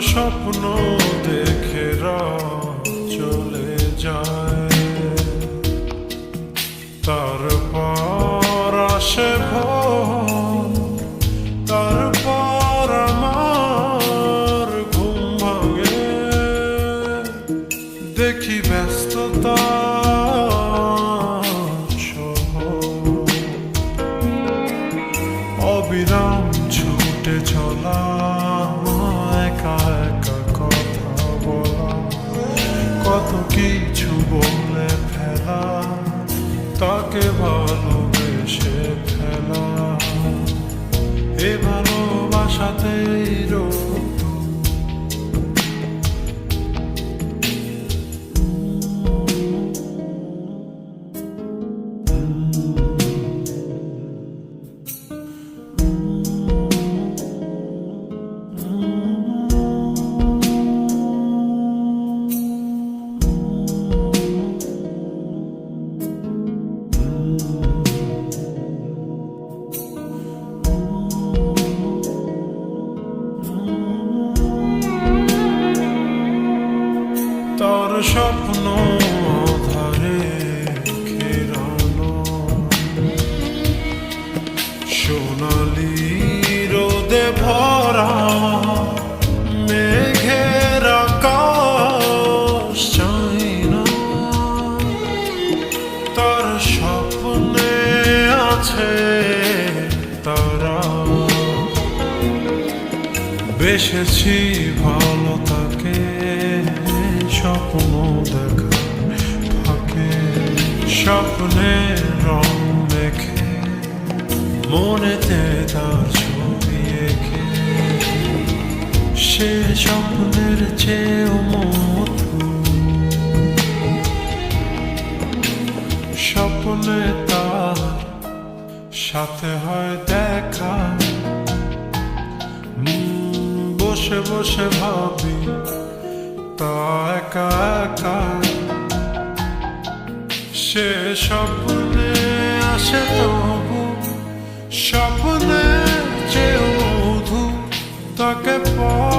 স্বপ্ন দেখে চলে যায়। তারপর আসে ভোর, তারপর আমার ঘুম ভাঙে। দেখি ব্যস্ততা অবিরাম ছুটে চলা তাকে ভালোবেসে স্বপ্ন ধারে ঘেরানো সোনালি রোদে ভরা মেঘের চাই না তার স্বপ্নে আছে তারা। বেসেছি ভালো তাকে স্বপ্ন দেখা ফাঁকে স্বপ্নে রং মেখে, মনেতে তার ছবি এঁকে। সে স্বপ্নের চেয়েও মধু স্বপ্নে তার সাথে হয় দেখা। বসে বসে ভাবি তাকা সে স্বপ্নে আসে তবু স্বপ্নে চেয়ে মধু তাকে পর